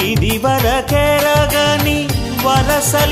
ఇది వరకెరగని వలసలు